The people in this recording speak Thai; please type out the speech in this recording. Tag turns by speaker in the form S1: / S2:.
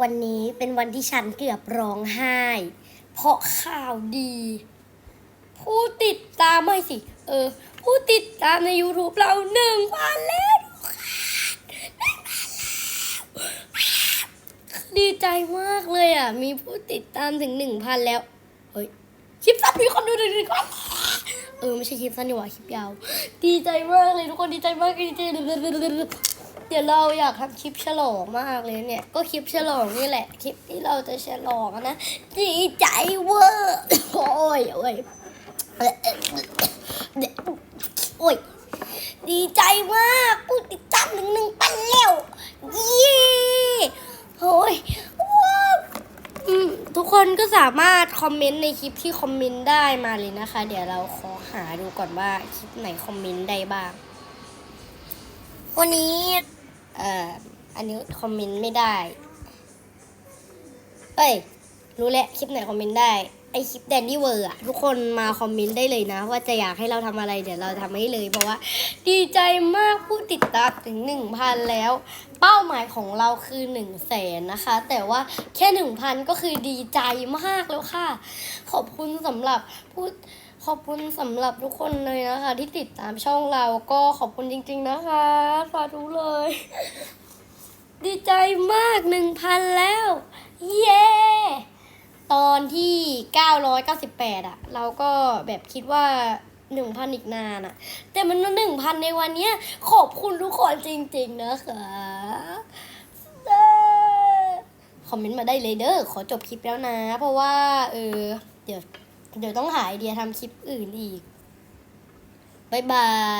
S1: วันนี้เป็นวันที่ฉันเกือบร้องไห้ เพราะข่าวดี ผู้ติดตามไม่สิ เออ ผู้ติดตามใน YouTube เราหนึ่งพันแล้วทุกคนหนึ่งพันแล้วดีใจมากเลยอะ มีผู้ติดตามถึงหนึ่งพันแล้ว เฮ้ย คลิปสั้นมีคนดูหนึ่งพันเออ ไม่ใช่คลิปสั้นดีกว่าคลิปยาว ดีใจมากเลยทุกคนดีใจมากดีใจ ดี๋ยวเราอยากทำคลิปฉลองมากเลยเนี่ย ก็คลิปฉลองนี่แหละ คลิปที่เราจะฉลองนะดีใจเวอร์โอ้ยโอ้ยโอ้ยดีใจมากผู้ติดตามหนึ่งหนึ่งปันแล้วเย้โอ้ยว้าวทุกคนก็สามารถคอมเมนต์ในคลิปที่คอมเมนต์ได้มาเลยนะคะ เดี๋ยวเราขอหาดูก่อนว่าคลิปไหนคอมเมนต์ได้บ้าง วันนี้ เอ่ออันนี้คอมเมนต์ไม่ได้ เอ้ย รู้แล้วคลิปไหนคอมเมนต์ได้ ไอคลิปแดนนี่เวอร์อะทุกคนมาคอมเมนต์ได้เลยนะ ว่าจะอยากให้เราทำอะไรเดี๋ยวเราทำให้เลย เพราะว่า ดีใจมากผู้ติดตามถึงหนึ่งพันแล้ว เป้าหมายของเราคือหนึ่งแสนนะคะ แต่ว่าแค่หนึ่งพันก็คือดีใจมากแล้วค่ะ ขอบคุณสำหรับผู้ ขอบคุณสำหรับทุกคนเลยนะคะ ที่ติดตามช่องเราก็ขอบคุณจริง ๆนะคะสาธุเลย ดีใจมากหนึ่งพันแล้ว เย้ตอนที่ 998อะเราก็แบบคิดว่าหนึ่งพันอีกนานอะแต่มันหนึ่งพันในวันเนี้ยขอบคุณทุกคนจริง ๆ นะคะเย้คอมเมนต์มาได้เลยเด้อขอจบคลิปแล้วนะ เพราะว่า เออ เดี๋ยว เดี๋ยวต้องหาไอเดียทำคลิปอื่นอีก บ๊ายบาย